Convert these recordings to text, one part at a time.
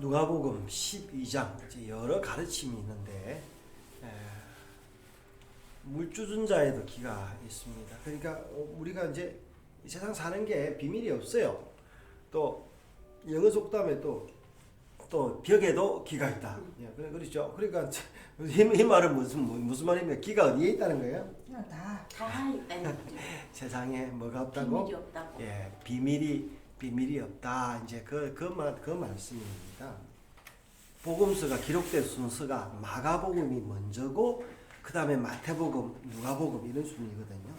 누가복음 12장 이제 여러 가르침이 있는데 에, 물주준 자에도 기가 있습니다. 그러니까 어, 우리가 이제 이 세상 사는 게 비밀이 없어요. 또 영어 속담에 또 또 벽에도 기가 있다. 예, 그래 그렇죠. 그러니까 이, 이 말은 무슨 뭐- 무슨 말이면 기가 어디에 있다는 거예요? 다다 거죠. 세상에 뭐가 없다고? 비밀이 없다고. 예, 비밀이 비밀이 없다. 이제 그 그 말 그 말씀입니다. 복음서가 기록된 순서가 마가복음이 먼저고 그 다음에 마태복음, 누가복음 이런 순이거든요.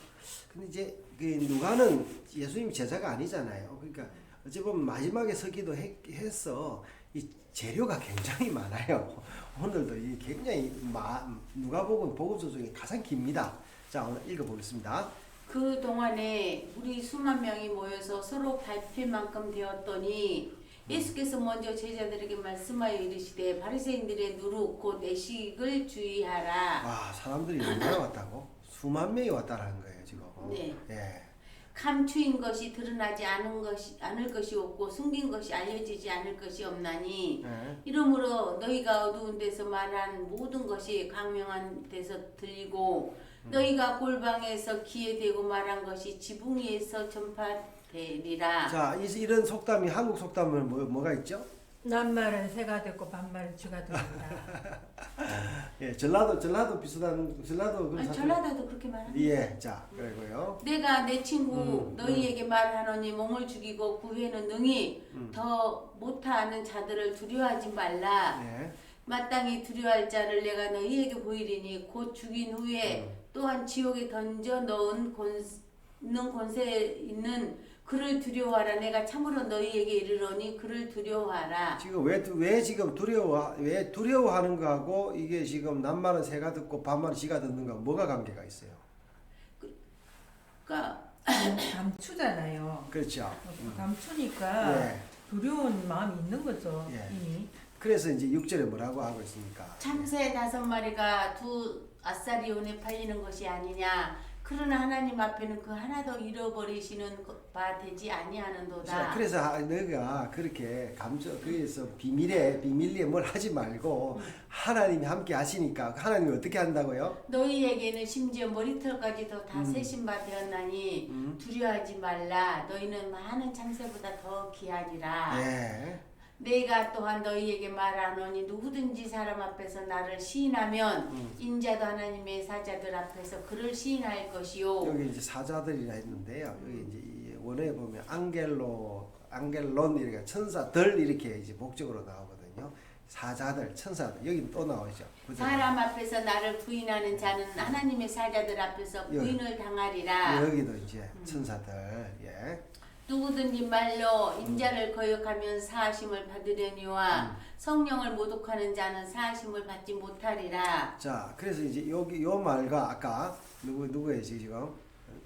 근데 이제 그 누가는 예수님 제자가 아니잖아요. 그러니까 어찌 보면 마지막에 서기도 했, 했어. 이 재료가 굉장히 많아요. 오늘도 이 굉장히 마, 누가복음 복음서 중에 가장 깁니다. 자, 오늘 읽어보겠습니다. 그 동안에 우리 수만 명이 모여서 서로 밟힐 만큼 되었더니 예수께서 먼저 제자들에게 말씀하여 이르시되 바리새인들의 누룩 곧 애식을 주의하라. 와 사람들이 얼마나 왔다고? 수만 명이 왔다라는 거예요 지금. 네. 예. 감추인 것이 드러나지 않은 것이 않을 것이 없고 숨긴 것이 알려지지 않을 것이 없나니 예. 이러므로 너희가 어두운 데서 말한 모든 것이 광명한 데서 들리고 너희가 골방에서 귀에 대고 말한 것이 지붕 위에서 전파되리라. 자 이, 이런 속담이 한국 속담은 뭐 뭐가 있죠? 낱말은 새가 듣고 반말은 쥐가 듣는다. 예, 전라도 전라도 비슷한 전라도 그런 아니, 사투리- 전라도도 그렇게 말합니다. 예, 자 그리고요. 내가 내 친구 음, 너희에게 말하노니 몸을 죽이고 구해는 능히 음. 더 못하는 자들을 두려워하지 말라. 예. 마땅히 두려워할 자를 내가 너희에게 보이리니 곧 죽인 후에 음. 또한 지옥에 던져 넣은 권는 권세 있는 그를 두려워하라. 내가 참으로 너희에게 이르노니 그를 두려워하라. 지금 왜 왜 지금 두려워 왜 두려워하는 거하고 이게 지금 남말은 새가 듣고 반말은 지가 듣는 거 뭐가 관계가 있어요? 그러니까 감추잖아요. 그렇죠. 음. 감추니까 예. 두려운 마음이 있는 거죠. 예. 이미. 그래서 이제 6절에 뭐라고 하고 있습니까? 참새 다섯 마리가 두 아싸리온에 팔리는 것이 아니냐. 그러나 하나님 앞에는 그 하나도 잃어버리시는 바 되지 자, 아니하는도다. 그래서 아, 너가 그렇게 감정 그래서 비밀에 비밀리에 뭘 하지 말고 하나님이 함께 하시니까 하나님이 어떻게 한다고요? 너희에게는 심지어 머리털까지도 다 음. 세신 바 되었나니 음. 두려워하지 말라. 너희는 많은 참새보다 더 귀하니라. 예. 내가 또한 너희에게 말하노니 누구든지 사람 앞에서 나를 시인하면 음. 인자도 하나님의 사자들 앞에서 그를 시인할 것이요. 여기 이제 사자들이라 했는데요. 여기 이제 이 원어에 보면 앙겔로, 앙겔론 이렇게 천사들 이렇게 이제 목적으로 나오거든요. 사자들, 천사들 여기 또 나오죠. 그죠? 사람 앞에서 나를 부인하는 자는 하나님의 사자들 앞에서. 부인을 당하리라. 여기도 이제 천사들. 예. 누구든지 말로 인자를 거역하면 사하심을 받으려니와 음. 성령을 모독하는 자는 사하심을 받지 못하리라. 자, 그래서 이제 여기 요 말과 아까 누구 누구예요 지금?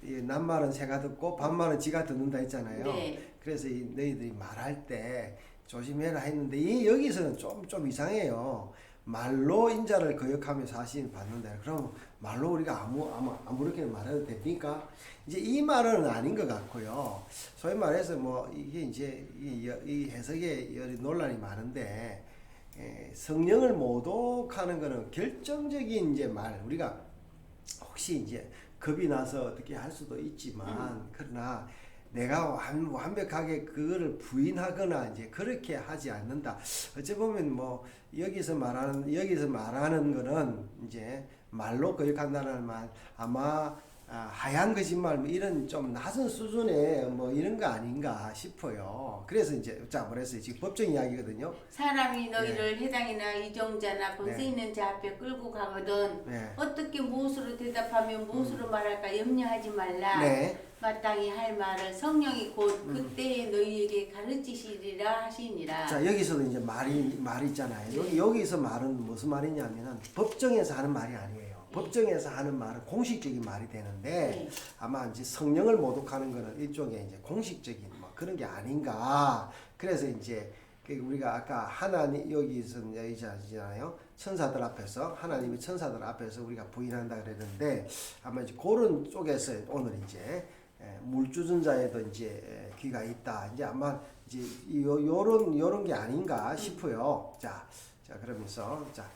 이 남말은 새가 듣고 반말은 지가 듣는다 했잖아요. 네. 그래서 이 너희들이 말할 때 조심해라 했는데 이 여기서는 좀 좀 이상해요. 말로 인자를 거역하며 사신 받는다. 그럼 말로 우리가 아무 아무 아무렇게 말해도 됩니까? 이제 이 말은 아닌 것 같고요. 소위 말해서 뭐 이게 이제 이, 여- 이 해석에 여러 논란이 많은데 에, 성령을 모독하는 것은 결정적인 이제 말 우리가 혹시 이제 겁이 나서 어떻게 할 수도 있지만 그러나 내가 완, 완벽하게 그거를 부인하거나 이제 그렇게 하지 않는다. 어찌 보면 뭐 여기서 말하는 여기서 말하는 거는 이제 말로 거역한다는 말 아마 아, 하얀 거짓말 뭐 이런 좀 낮은 수준의 뭐 이런 거 아닌가 싶어요. 그래서 이제 자 그래서 지금 법정 이야기거든요. 사람이 너희를 해당이나 이정자나 권세 네. 있는 자 앞에 끌고 가거든 네. 어떻게 무엇으로 대답하며 무엇으로 말할까 염려하지 말라. 네. 마땅히 할 말을 성령이 곧 음. 그때에 너희에게 가르치시리라 하시니라. 자 여기서도 이제 말이 말이 있잖아요. 여기 여기서 말은 무슨 말이냐면은 법정에서 하는 말이 아니에요. 법정에서 하는 말은 공식적인 말이 되는데 네. 아마 이제 성령을 모독하는 거는 일종의 이제 공식적인 뭐 그런 게 아닌가. 그래서 이제 그 우리가 아까 하나님 여기서 얘기하잖아요. 천사들 앞에서 하나님이 천사들 앞에서 우리가 부인한다 그랬는데 아마 이제 그런 쪽에서 오늘 이제 예, 물주전 자에도 이제 예, 귀가 있다. 이제 아마 이제 요 요런 요런 게 아닌가 싶어요. 자, 자 그러면서 자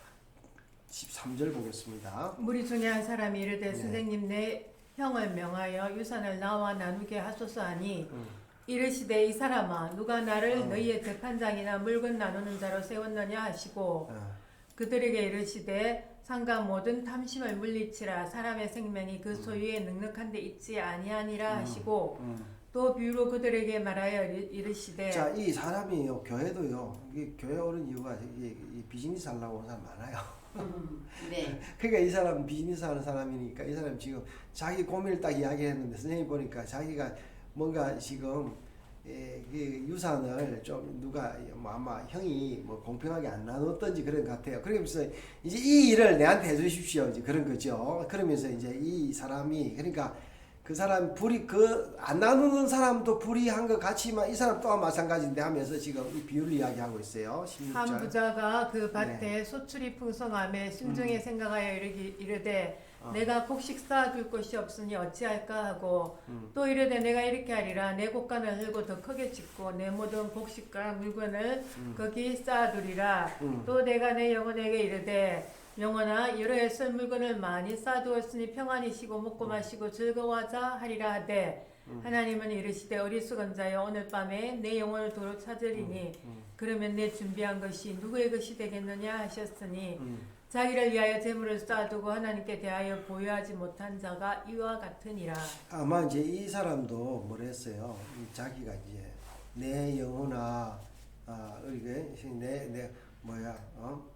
13절 보겠습니다. 무리 중에 한 사람이 이르되 네. 선생님 내 형을 명하여 유산을 나와 나누게 하소서 하니 음. 이르시되 이 사람아 누가 나를 어. 너희의 재판장이나 물건 나누는 자로 세웠느냐 하시고 어, 그들에게 이르시되 상가 모든 탐심을 물리치라 사람의 생명이 그 소유에 넉넉한 데 있지 아니하니라 음. 하시고 음. 또 비유로 그들에게 말하여 이르- 이르시되 자, 이 사람이요 교회도요. 이게 교회 오는 이유가 이, 이 비즈니스 하려고 온 사람 많아요. 음, 네. 그러니까 이 사람 비즈니스 하는 사람이니까 이 사람 지금 자기 고민을 딱 이야기했는데 선생님 보니까 자기가 뭔가 지금 예, 그 유산을 좀 누가 뭐 아마 형이 뭐 공평하게 안 나눴던지 그런 것 같아요. 그러면서 이제 이 일을 내한테 해주십시오. 이제 그런 거죠. 그러면서 이제 이 사람이 그러니까 그 사람 불이 그 안 나누는 사람도 불이한 것 같지만 이 사람 또한 마찬가지인데 하면서 지금 이 비유를 이야기하고 있어요. 한 16절. 부자가 그 밭에 네. 소출이 풍성함에 심중에 생각하여 이르기, 이르되 음. 어. 내가 곡식 쌓아둘 곳이 없으니 어찌할까 하고 음. 또 이르되 내가 이렇게 하리라 내 곡간을 흘고 더 크게 짓고 내 모든 곡식과 물건을 음. 거기 쌓아두리라 음. 또 내가 내 영혼에게 이르되 영혼아 여러 해쓸 물건을 많이 쌓아두었으니 평안히 쉬고 먹고 마시고 즐거워하자 하리라 하되 음. 하나님은 이르시되 어리석은 자여 오늘 밤에 내 영혼을 도로 찾으리니 음. 그러면 내 준비한 것이 누구의 것이 되겠느냐 하셨으니 음. 자기를 위하여 재물을 쌓아두고 하나님께 대하여 보유하지 못한 자가 이와 같으니라 아마 이제 이 사람도 뭐랬어요. 이 자기가 이제 내 영혼아, 아, 이게 내 내 뭐야, 어, 그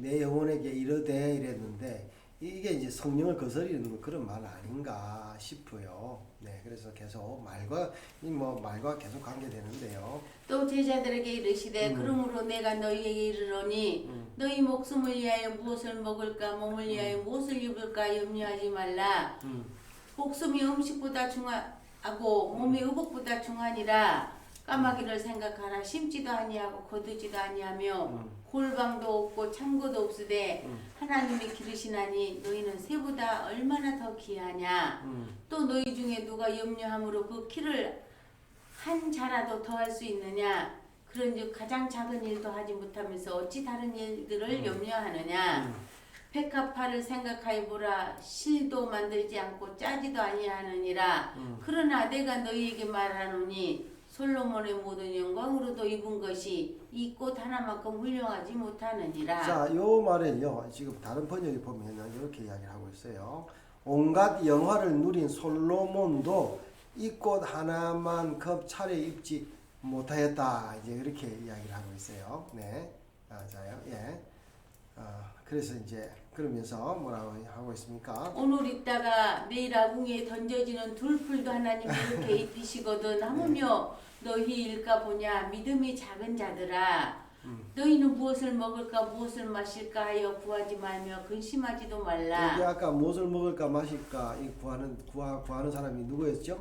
내 영혼에게 이르되 이랬는데 이게 이제 성령을 거스리는 그런 말 아닌가 싶어요. 네, 그래서 계속 말과 이뭐 말과 계속 관계되는데요. 또 제자들에게 이르시되 음. 그러므로 내가 너희에게 이르노니 음. 너희 목숨을 위하여 무엇을 먹을까 몸을 위하여 무엇을 입을까 염려하지 말라 음, 목숨이 음식보다 중하고 몸이 의복보다 중하니라 까마귀를 생각하라 심지도 아니하고 거두지도 아니하며 음. 골방도 없고 창고도 없으되 음. 하나님이 기르시나니 너희는 새보다 얼마나 더 귀하냐 음, 또 너희 중에 누가 염려함으로 그 키를 한 자라도 더할 수 있느냐 그런즉 가장 작은 일도 하지 못하면서 어찌 다른 일들을 음. 염려하느냐 음. 백합화를 생각하여 보라 실도 만들지 않고 짜지도 아니하느니라 음. 그러나 내가 너희에게 말하노니 솔로몬의 모든 영광으로도 입은 것이 이 꽃 하나만큼 훌륭하지 못하느니라 자, 요 말은요. 지금 다른 번역에 보면 이렇게 이야기를 하고 있어요. 온갖 영화를 누린 솔로몬도 이 꽃 하나만큼 차례 입지 못하였다. 이제 이렇게 이야기를 하고 있어요. 네, 맞아요. 예. 아, 그래서 이제 그러면서 뭐라고 하고 있습니까? 오늘 있다가 내일 아궁이에 던져지는 돌풀도 하나님 이렇게 입히시거든 하물며 너희 일까 보냐 믿음이 작은 자들아 음. 너희는 무엇을 먹을까 무엇을 마실까 하여 구하지 말며 근심하지도 여기 말라 아까 무엇을 먹을까 마실까 이 구하는 구하, 구하는 사람이 누구였죠?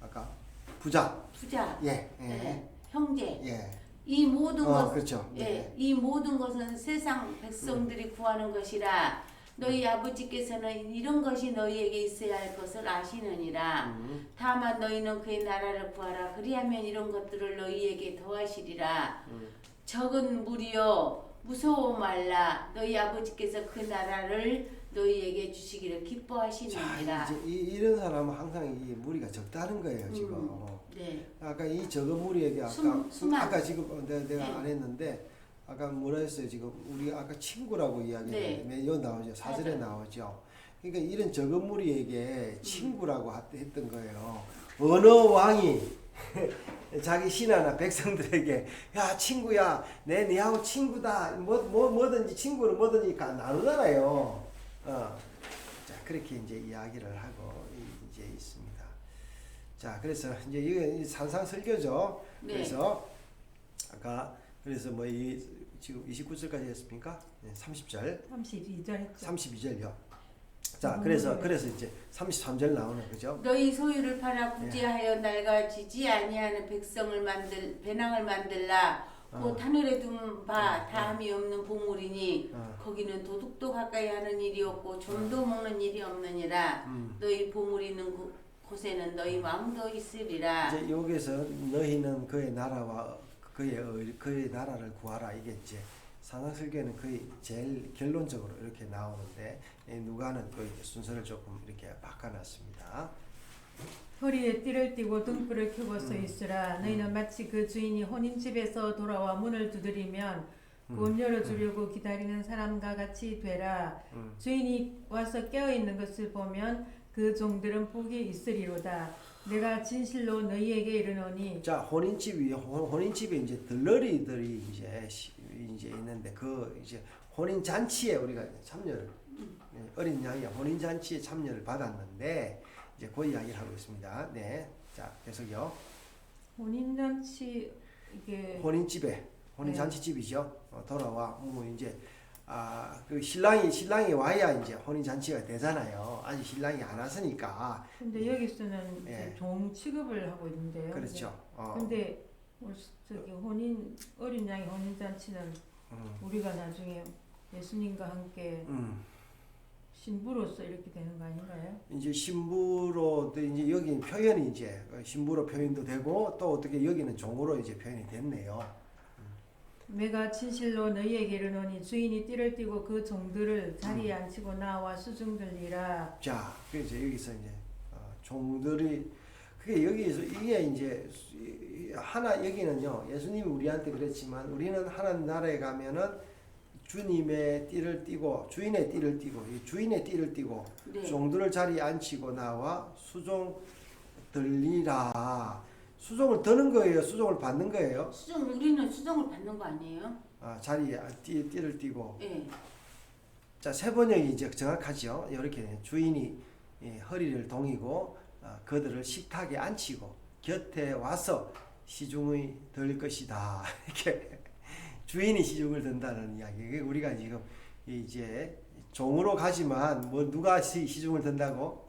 아까 부자. 부자 예, 예, 네, 형제 예. 이 모든 어, 것 그렇죠. 예, 네. 이 모든 것은 세상 백성들이 구하는 것이라 너희 아버지께서는 이런 것이 너희에게 있어야 할 것을 아시느니라 음, 다만 너희는 그의 나라를 구하라 그리하면 이런 것들을 너희에게 더하시리라 음. 적은 무리여 무서워 말라 너희 아버지께서 그 나라를 너희에게 주시기를 자, 기뻐하시느니라 이제 이, 이런 사람은 항상 이 무리가 적다는 거예요 지금. 음. 네 아까 이 적은 무리에게 아까 숨-. 아까 지금 어, 내가, 내가 네. 안 했는데 아까 뭐라 했어요 지금 우리 아까 친구라고 이야기했는데 네. 나오죠 사절에 맞아요. 나오죠. 그러니까 이런 적은 무리에게 친구라고 하- 했던 거예요. 어느 왕이 자기 신하나 백성들에게 야 친구야 내 니하고 친구다 뭐, 뭐 뭐든지 친구를 뭐든지 가- 나누잖아요. 어. 자 그렇게 이제 이야기를 하고 이- 이제 있습니다. 자 그래서 이제 이게 산상설교죠. 네. 그래서 아까 그래서 뭐 이 지금 29절까지 했습니까? 네, 30절, 32절 했죠 32절요. 자 음, 그래서 네. 그래서 이제 33절 나오는 거죠. 너희 소유를 팔아 구제하여 낡아지지 아니하는 백성을 만들 배낭을 만들라 곧 어. 하늘에 둔 바 다함이 없는 보물이니 어. 거기는 도둑도 가까이 하는 일이 없고 좀도 먹는 일이 없느니라 음. 너희 보물 있는 곳- 곳에는 너희 왕도 있으리라. 이제 여기서 너희는 그의 나라와 그의 의- 그의 나라를 구하라 이게 이제 산악설교는 거의 제일 결론적으로 이렇게 나오는데 이 누가는 또 이제 순서를 조금 이렇게 바꿔놨습니다. 허리에 띠를 띠고 등불을 켜고 서 음. 있으라 너희는 마치 그 주인이 혼인 집에서 돌아와 문을 두드리면 음. 문 열어주려고 기다리는 사람과 같이 되라 음. 주인이 와서 깨어 있는 것을 보면 그 종들은 복이 있으리로다 내가 진실로 너희에게 이르노니 자 혼인집이 혼- 혼인집에 이제 들러리들이 이제 시- 이제 있는데 그 이제 혼인 잔치에 우리가 참여를 네, 어린 양이 혼인 잔치에 참여를 받았는데 이제 그 이야기를 하고 있습니다. 네, 자 계속요. 혼인잔치 이게 혼인집에 혼인 네. 잔치집이죠. 어, 돌아와 뭐 이제 아 그 신랑이 신랑이 와야 이제 혼인 잔치가 되잖아요. 아직 신랑이 안 왔으니까 근데 여기서는 예. 종 취급을 하고 있는데요 그렇죠. 어, 근데 우리 저기 혼인 어린 양의 혼인 잔치는 음, 우리가 나중에 예수님과 함께 음. 신부로서 이렇게 되는 거 아닌가요? 이제 신부로 이제 여기 표현이 이제 신부로 표현도 되고 또 어떻게 여기는 종으로 이제 표현이 됐네요. 내가 진실로 너희에게 이르노니 주인이 띠를 띠고 그 종들을 자리에 음. 앉히고 나와 수중들리라 자, 그래서 여기서 이제 어, 종들이 그게 여기서 이게 이제 하나 여기는요 예수님이 우리한테 그랬지만 우리는 하나님 나라에 가면은 주님의 띠를 띠고 주인의 띠를 띠고 이 주인의 띠를 띠고 네. 종들을 자리에 앉히고 나와 수종 들리라 수종을 드는 거예요 수종을 받는 거예요 수정 우리는 수정을 받는 거 아니에요? 아, 자리에 띠, 띠를 띠고 예. 자, 세 번역이 이제 정확하죠. 이렇게 주인이 예, 허리를 동이고 아, 그들을 식탁에 앉히고 곁에 와서 시중의 들 것이다. 이렇게 주인이 시중을 든다는 이야기. 우리가 지금 이제 종으로 가지만 뭐 누가 시- 시중을 든다고?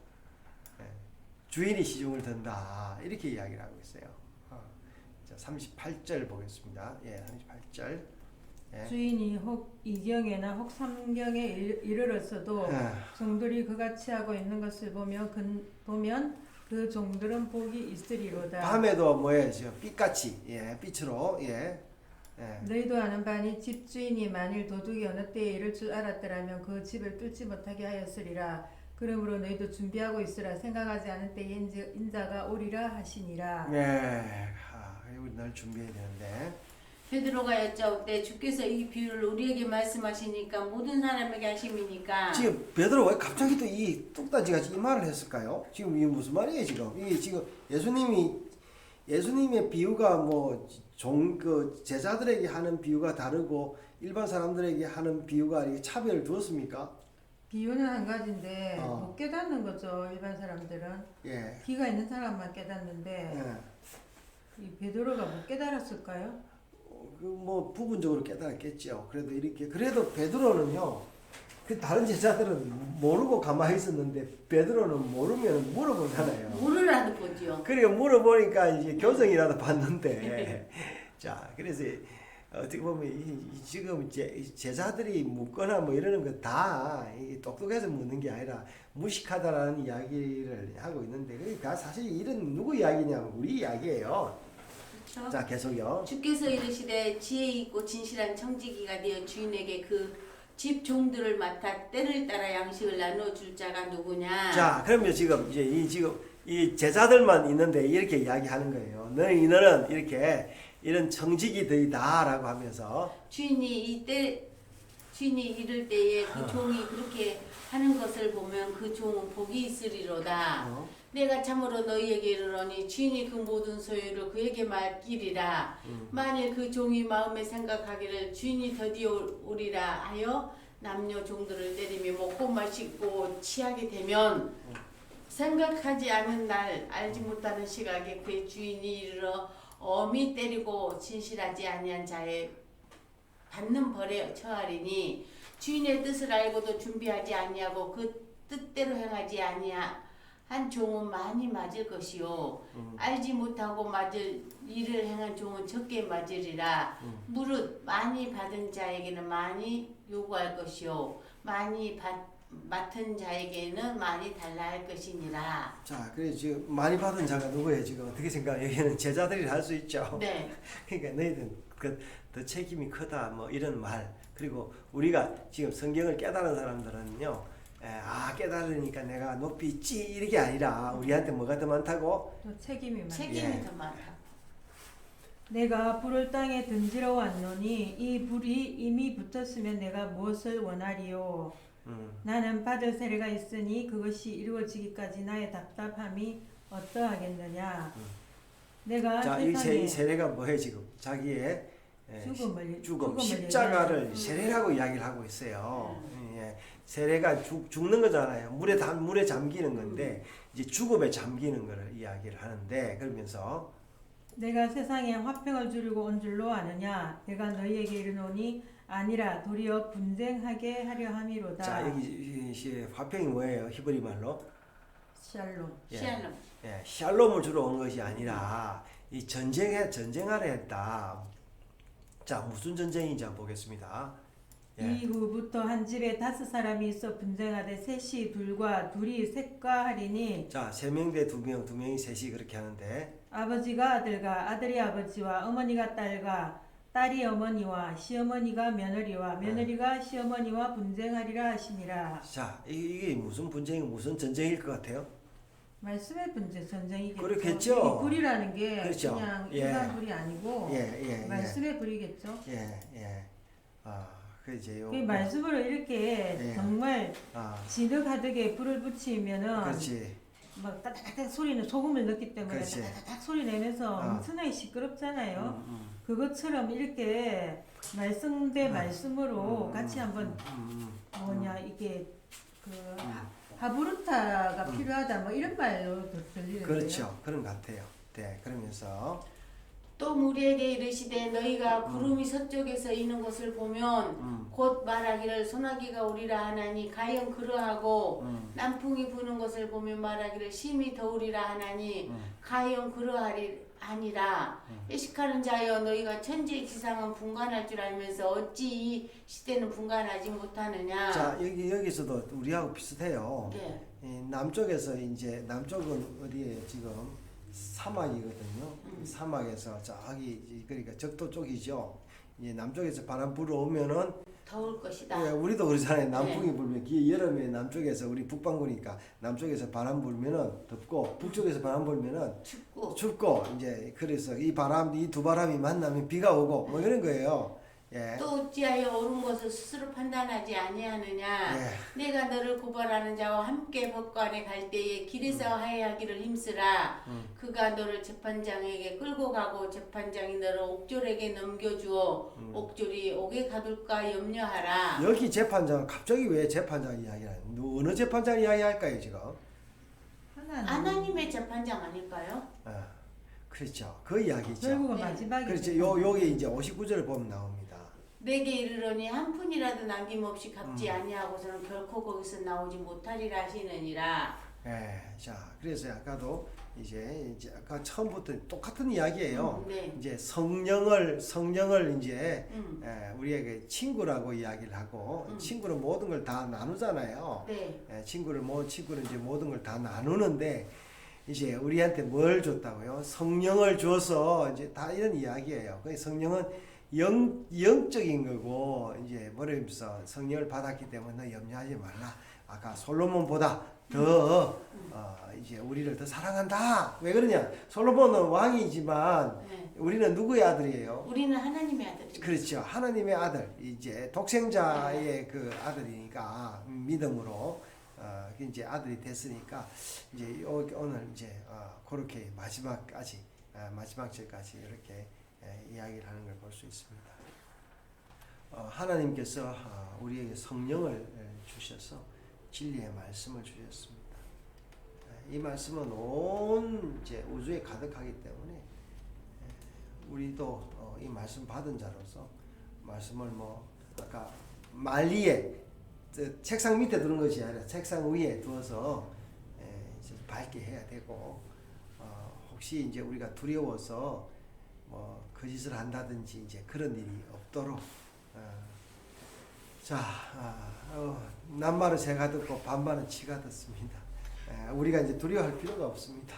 예, 주인이 시중을 든다. 이렇게 이야기를 하고 있어요. 어. 자, 38절 보겠습니다. 예, 38절. 예. 주인이 혹 이경에나 혹 삼경에 일- 이르렀어도 예. 종들이 그같이 하고 있는 것을 보며 그, 보면 그 종들은 복이 있으리로다 밤에도 뭐예요? 저 빛같이 예, 빛으로 예. 예. 너희도 아는 바니 집주인이 만일 도둑이 어느 때에 이를 줄 알았더라면 그 집을 뚫지 못하게 하였으리라 그러므로 너희도 준비하고 있으라 생각하지 않은 때에 인자- 인자가 오리라 하시니라 네. 아, 우리 날 준비해야 되는데. 베드로가 여짜오때 주께서 이 비유를 우리에게 말씀하시니까 모든 사람에게 하심이니까 지금 베드로 왜 갑자기 또 이 뚝딱지 같이 이 말을 했을까요? 지금 이게 무슨 말이에요, 지금? 이게 지금 예수님이 예수님의 비유가 뭐 종 그 제자들에게 하는 비유가 다르고 일반 사람들에게 하는 비유가 이게 차별을 두었습니까? 비유는 한 가지인데 어. 못 깨닫는 거죠 일반 사람들은 예. 귀가 있는 사람만 깨닫는데 예. 이 베드로가 못 깨달았을까요? 그뭐 부분적으로 깨달았겠죠. 그래도 이렇게 그래도 베드로는요. 그 다른 제자들은 모르고 가만히 있었는데 베드로는 모르면 물어보잖아요. 모르라는 거지요. 그래 물어보니까 이제 교정이라도 받는데 자 그래서 어떻게 보면 이- 이 지금 제, 제자들이 묻거나 뭐 이러는 거다 똑똑해서 묻는 게 아니라 무식하다라는 이야기를 하고 있는데 다 사실 이런 누구 이야기냐면 우리 이야기예요. 그렇죠? 자 계속요. 주께서 이르시되 지혜 있고 진실한 청지기가 되어 주인에게 그 집 종들을 맡아 때를 따라 양식을 나누어 줄 자가 누구냐? 자, 그러면 지금 이제 이 지금 이 제자들만 있는데 이렇게 이야기하는 거예요. 너희 너는 이렇게 이런 청지기들이다라고 하면서 주인이 이때 주인이 이를 때에 그 종이 그렇게 하는 것을 보면 그 종은 복이 있으리로다. 어, 내가 참으로 너희에게 이르노니 주인이 그 모든 소유를 그에게 맡기리라. 음. 만일 그 종이 마음에 생각하기를 주인이 드디어 오리라 하여 남녀 종들을 때리며 먹고 마시고 취하게 되면 생각하지 않은 날 알지 못하는 시각에 그의 주인이 이르러 엄히 때리고 진실하지 아니한 자의 받는 벌에 처하리니 주인의 뜻을 알고도 준비하지 아니하고 그 뜻대로 행하지 아니한 종은 많이 맞을 것이요 음. 알지 못하고 맞을 일을 행한 종은 적게 맞으리라 음. 무릇 많이 받은 자에게는 많이 요구할 것이요 많이 받 맡은 자에게는 많이 달라 할 것이니라. 자, 그래 지금 많이 받은 자가 누구예요? 지금 어떻게 생각해? 여기는 제자들이 할 수 있죠. 네. 그러니까 너희들 그더 책임이 크다 뭐 이런 말 그리고 우리가 지금 성경을 깨달은 사람들은요 에, 아 깨달으니까 내가 높이 있지 이게 아니라 우리한테 뭐가 더 많다고 또 책임이 많다. 책임이 예. 더 많다. 내가 불을 땅에 던지러 왔노니 이 불이 이미 붙었으면 내가 무엇을 원하리요 음. 나는 받을 세례가 있으니 그것이 이루어지기까지 나의 답답함이 어떠하겠느냐 음. 내가 자, 이, 세, 세례가 뭐예요 지금 자기의 에, 죽음을 죽음 죽음을 십자가를 얘기하는- 세례라고 이야기를 하고 있어요. 예, 세례가 죽, 죽는 거잖아요. 물에 담 물에 잠기는 건데 이제 죽음에 잠기는 거를 이야기를 하는데 그러면서 내가 세상에 화평을 주려고 온 줄로 아느냐 내가 너희에게 이르노니 아니라 도리어 분쟁하게 하려 함이로다 자 여기 이- 이 화평이 뭐예요? 히브리 말로 샬롬 예. 시알롬. 예, 샬롬을 주러 온 것이 아니라 이 전쟁에 전쟁하려 했다. 자 무슨 전쟁인지 한번 보겠습니다. 예. 이후부터 한 집에 다섯 사람이 있어 분쟁하되 셋이 둘과 둘이 셋과 하리니 자세 명 대 두 명, 두 명이 셋이 그렇게 하는데 아버지가 아들과 아들이 아버지와 어머니가 딸과 딸이 어머니와 시어머니가 며느리와 며느리가 시어머니와 분쟁하리라 하시니라 자 이- 이게 무슨 분쟁이 무슨 전쟁일 것 같아요? 말씀의 분쟁 전쟁이겠죠 그렇겠죠. 이 불이라는 게 그렇죠. 그냥 예. 일반 불이 아니고 예, 예, 예. 말씀의 불이겠죠 예, 예. 아, 그 이제 요. 그 말씀으로 이렇게 예. 정말 아, 진흙가득에 불을 붙이면은 그렇지. 막 따닥따닥 소리는 소금을 넣기 때문에 그렇지. 따닥따닥 소리 내면서 아. 엄청나게 시끄럽잖아요. 음, 음, 그것처럼 이렇게 말씀 대 음. 말씀으로 음, 같이 한번 음, 음, 뭐냐 이게 그 하- 하부르타가 필요하다 뭐 이런 말로 들- 들리는데요. 그렇죠. 그런 것 같아요. 네, 그러면서 또 무리에게 이르시되 너희가 구름이 서쪽에서 이는 것을 보면 음, 곧 말하기를 소나기가 오리라 하나니 가령 그러하고 음, 남풍이 부는 것을 보면 말하기를 심히 더우리라 하나니 음. 가령 그러하리 아니라 예식하는 자여 너희가 천지의 기상은 분간할 줄 알면서 어찌 이 시대는 분간하지 못하느냐 자, 여기 여기서도 우리하고 비슷해요. 네. 이 남쪽에서 이제 남쪽은 어디에 지금 사막이거든요. 음. 사막에서 저기 그러니까 적도 쪽이죠. 이제 남쪽에서 바람 불어오면은 더울 것이다 예, 우리도 그러잖아요. 남풍이 불면 기 여름에 남쪽에서 우리 북반구니까 남쪽에서 바람 불면은 덥고 북쪽에서 바람 불면은 춥고 춥고 이제 그래서 이 바람 이 두 바람이 만나면 비가 오고 뭐 이런 거예요. 예. 또 어찌하여 옳은 것을 스스로 판단하지 아니하느냐 예. 내가 너를 고발하는 자와 함께 법관에 갈 때에 길에서 하야하기를 힘쓰라 음. 그가 너를 재판장에게 끌고 가고 재판장이 너를 옥졸에게 넘겨주어 음. 옥졸이 옥에 가둘까 염려하라 여기 재판장 갑자기 왜 재판장 이야기를 하는 어느 재판장 이야기할까요 지금? 하나님 하나님의 재판장 아닐까요? 아, 그렇죠. 그 이야기죠. 결국은 네. 마지막에 그렇죠. 요 요게 이제 59절을 보면 나옵니다. 내게 이르러니 한 푼이라도 남김없이 갚지 음. 아니하고서는 결코 거기서 나오지 못하리라 하시느니라 예. 자, 그래서 아까도 이제 이제 아까 처음부터 똑같은 이야기예요. 음, 네. 이제 성령을 성령을 이제 음. 예, 우리에게 친구라고 이야기를 하고 음. 친구는 모든 걸 다 나누잖아요. 네. 예, 친구를 모 친구는 이제 모든 걸 다 나누는데 이제 우리한테 뭘 줬다고요? 성령을 줘서 이제 다 이런 이야기예요. 그 성령은 영 영적인 거고 이제 뭐라면서 성령을 받았기 때문에 너 염려하지 말라. 아까 솔로몬보다 더 어, 이제 우리를 더 사랑한다. 왜 그러냐? 솔로몬은 왕이지만 네. 우리는 누구의 아들이에요? 우리는 하나님의 아들이 그렇죠. 하나님의 아들, 이제 독생자의 그 아들이니까 믿음으로 어, 이제 아들이 됐으니까 이제 요- 오늘 이제 어, 그렇게 마지막까지 어, 마지막 절까지 이렇게 에, 이야기를 하는 걸 볼 수 있습니다. 어, 하나님께서 어, 우리에게 성령을 에, 주셔서 진리의 말씀을 주셨습니다. 에, 이 말씀은 온 우주에 가득하기 때문에 에, 우리도 어, 이 말씀 받은 자로서 말씀을 뭐 아까 말리에 저 책상 밑에 두는 것이 아니라 책상 위에 두어서 밝게 해야 되고 어, 혹시 이제 우리가 두려워서 뭐 거짓을 한다든지 이제 그런 일이 없도록 어, 자, 아, 어, 남말은 제가 듣고 반말은 치가 듣습니다. 에, 우리가 이제 두려워할 필요가 없습니다.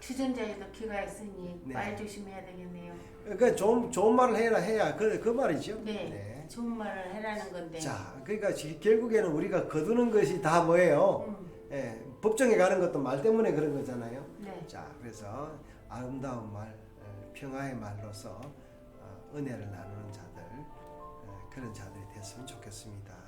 주전자에도 귀가 있으니 네. 말 조심해야 되겠네요. 그러니까 좋은 좋은 말을 해라 해야 그, 그 말이죠. 네. 좋은 말을 해라는 건데. 자, 그러니까 지- 결국에는 우리가 거두는 것이 다 뭐예요? 음, 예, 법정에 가는 것도 말 때문에 그런 거잖아요. 네. 자, 그래서 아름다운 말, 에, 평화의 말로서 어, 은혜를 나누는 자들, 에, 그런 자들이 됐으면 좋겠습니다.